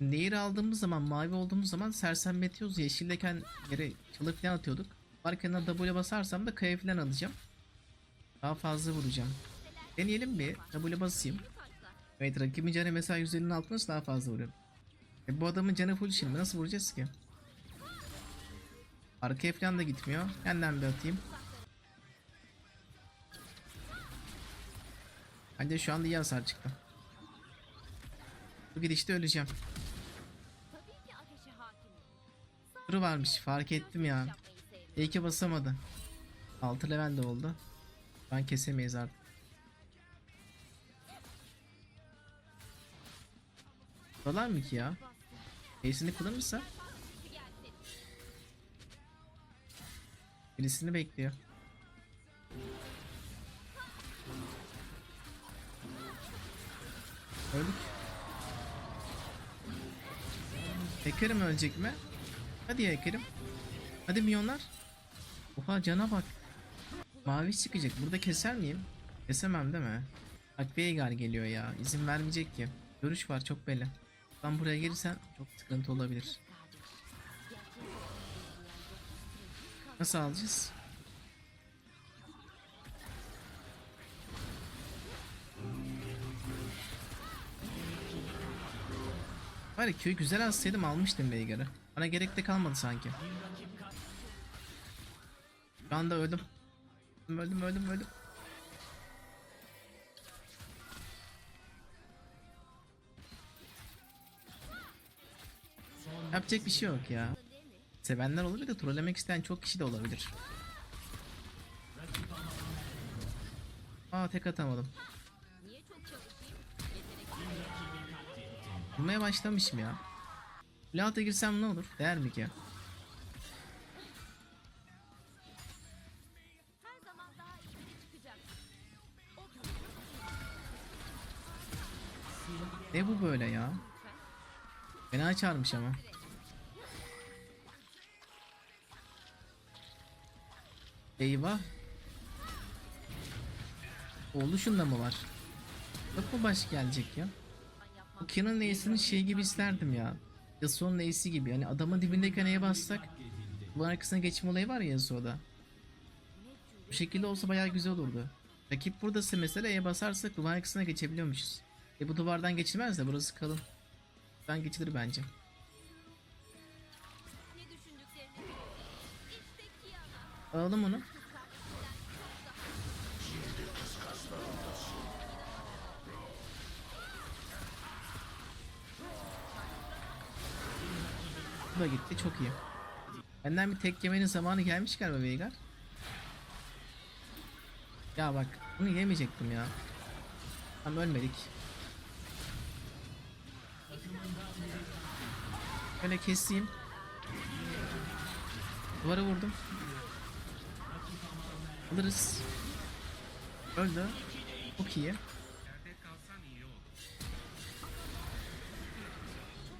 Nehir aldığımız zaman, mavi olduğumuz zaman sersemletiyoruz. Yeşildeyken yere çalık falan atıyorduk. Varken W basarsam da kaya falan alacağım. Daha fazla vuracağım. Deneyelim bir. W basayım. Evet rakibin canı mesela 150'nin altında daha fazla vuruyorum. E, bu adamın canı full şimdi nasıl vuracağız ki? Arkaya falan da gitmiyor. Yandan bir atayım. Bence şu anda iyi hasar çıktı. Bu gidişte öleceğim. Kuru varmış fark ettim ya. İyi ki basamadı. 6 level de oldu. Ben kesemeyiz artık. Dolar mı ki ya? Ace'ini kullanırsa birisini bekliyor. Öldük. Hacker'ım ölecek mi? Hadi ya Hacker'ım. Hadi milyonlar. Oha cana bak. Mavi çıkacak. Burada keser miyim? Kesemem değil mi? Bak Veigar geliyor ya. İzin vermeyecek ki. Görüş var çok belli. Ben buraya gelirsen çok sıkıntı olabilir. Nasıl alacağız? Var ya köyü güzel alsaydım almıştım Veigar'ı. Bana gerek de kalmadı sanki. Şu anda öldüm. Öldüm öldüm öldüm. Yapacak bir şey yok ya. Sevenler olabilir de trollemek isteyen çok kişi de olabilir. Aa tek atamadım. Vurmaya başlamışım ya. Plata girsem ne olur? Değer mi ki? Ne bu böyle ya? Fena çağırmış ama. Eyvah. Oğlu şunda mı var? Yok mu baş gelecek ya? Bu Kia'nın Ace'inin şey gibi isterdim ya. Yasuo'nun Ace'i gibi. Yani adamın dibindeyken E'ye bassak bu arkasına geçme olayı var ya Yasuo'da. Bu şekilde olsa bayağı güzel olurdu. Rakip buradası mesela E'ye basarsak duvar arkasına geçebiliyormuşuz. E bu duvardan geçilmez de burası kalın. Ben geçilir bence. Alalım onu. Çok iyi. Benden bir tek yemenin zamanı gelmiş galiba Veigar. Ya bak bunu yemeyecektim ya. Tam ölmedik. Böyle keseyim. Duvara vurdum. Alırız. Öldü. Çok iyi.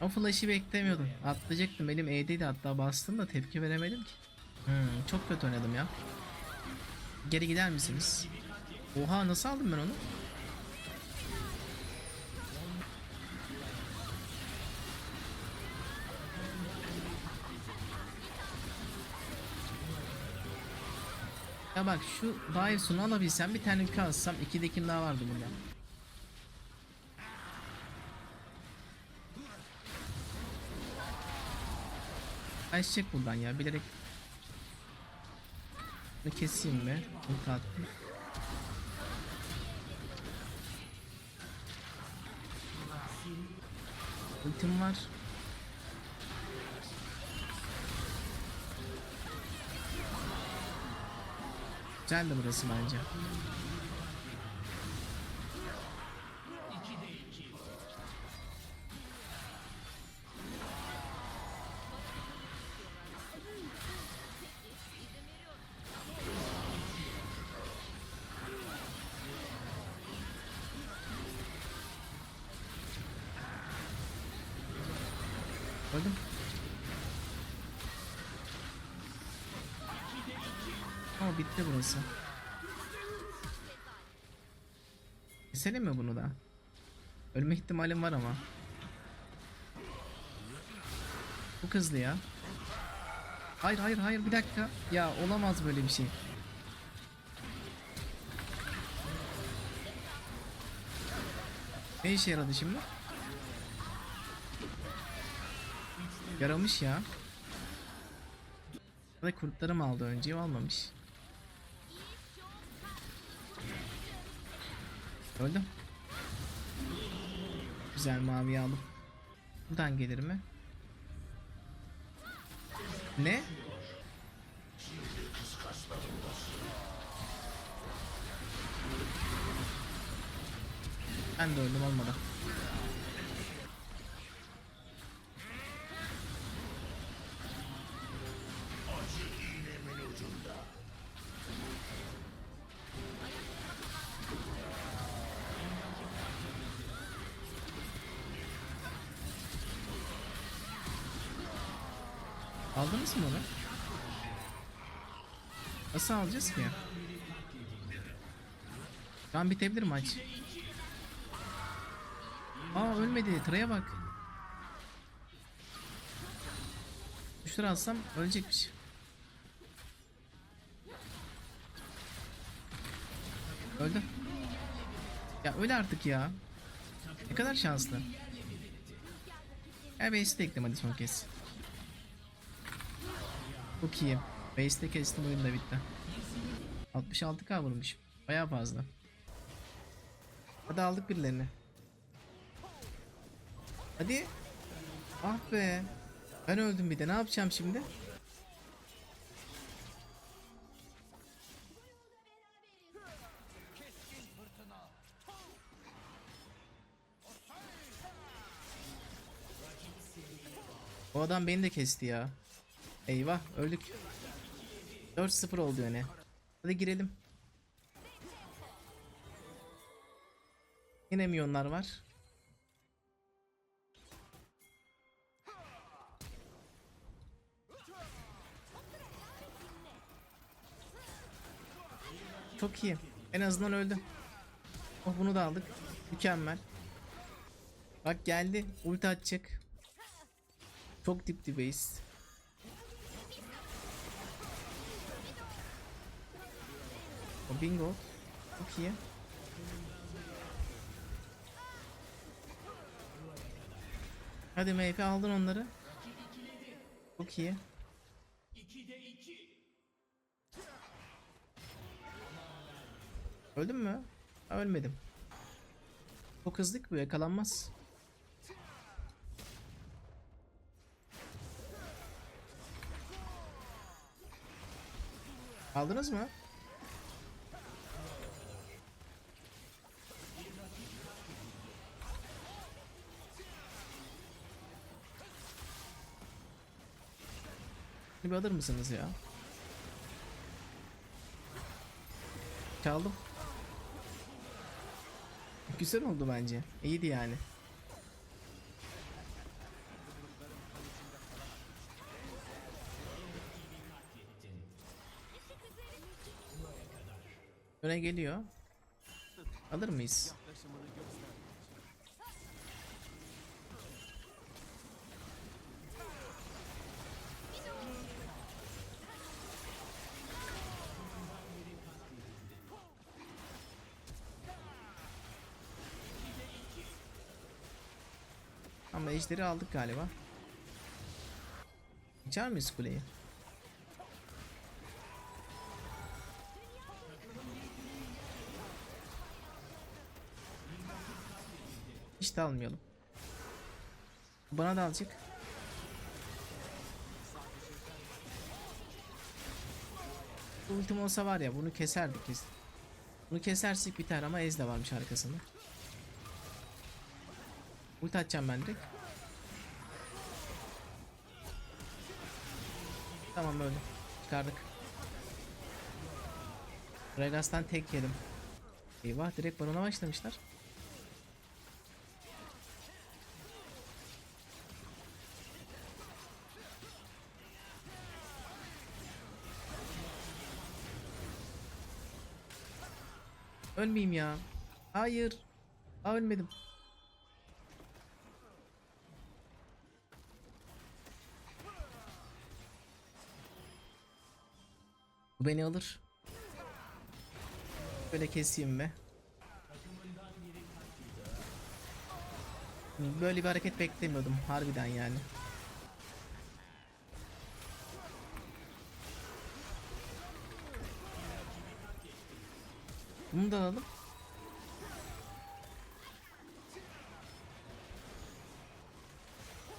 O flash'ı beklemiyordum. Atlayacaktım. Elim E'deydi hatta bastım da tepki veremedim ki. Hmm, çok kötü oynadım ya. Geri gider misiniz? Oha nasıl aldım ben onu? Ya bak şu Dyson alabilsem bir tane ülke alsam iki dekim daha vardı bunda. Kaçacak buradan ya bilerek. Bunu keseyim be. Ulti attım. Ultim var. Güzel burası bence. Bitti burası. Keselim mi bunu da? Ölme ihtimalim var ama. Çok hızlı ya. Hayır hayır hayır bir dakika. Ya olamaz böyle bir şey. Ne işe yaradı şimdi? Yaramış ya. Ve kurtları mı aldı önce almamış. Öldüm. Güzel mavi aldım. Buradan gelir mi? Ne? Ben de öldüm olmadı. Aldınız mı onu? Nasıl alacağız ki? Şu an bitebilir maç. Aa ölmedi. Traya bak. Düşür alsam ölecekmiş. Öldü. Ya öl artık ya. Ne kadar şanslı. De ekledim hadi son kez. Çok iyi. Base'de kestim oyun da bitti. 66k vurmuş. Baya fazla. Hadi aldık birilerini. Hadi. Ah be. Ben öldüm bir de. Ne yapacağım şimdi? O adam beni de kesti ya. Eyvah öldük. 4-0 oldu yani. Hadi girelim. Yine milyonlar var. Çok iyi. En azından öldü. Oh bunu da aldık. Mükemmel. Bak geldi. Ulti atacak. Çok dip dibeyiz. O bingo. Çok iyi. Hadi MF aldın onları. Çok iyi. Öldün mü? Ölmedim. Çok hızlı bu yakalanmaz. Aldınız mı? Bir alır mısınız ya? Çaldım. Güzel oldu bence. İyiydi yani. Öne geliyor. Alır mıyız? Ama ejderi aldık galiba. Geçer miyiz kuleyi? Hiç de almayalım. Bana da alacak. Ultim olsa var ya bunu keserdik biz. Bunu kesersek biter ama Ez de varmış arkasında. Ulti atacağım ben direkt. Tamam öyle. Çıkardık. Regas'tan tek yedim. Eyvah direkt barona başlamışlar. Ölmeyeyim ya. Hayır. Aa, ölmedim. Bu beni alır. Böyle keseyim be. Böyle bir hareket beklemiyordum harbiden yani. Bunu da alalım.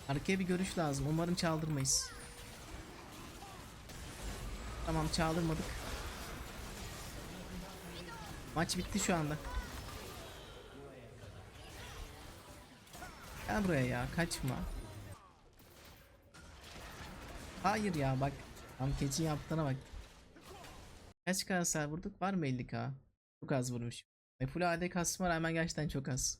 Arkaya bir görüş lazım. Umarım çaldırmayız. Tamam çaldırmadık. Maç bitti şu anda. Gel buraya ya kaçma. Hayır ya bak. Tam keçi yaptığına bak. Kaç k hasar vurduk? Var mı 50k? Çok az vurmuş. E full AD kasma rağmen gerçekten çok az.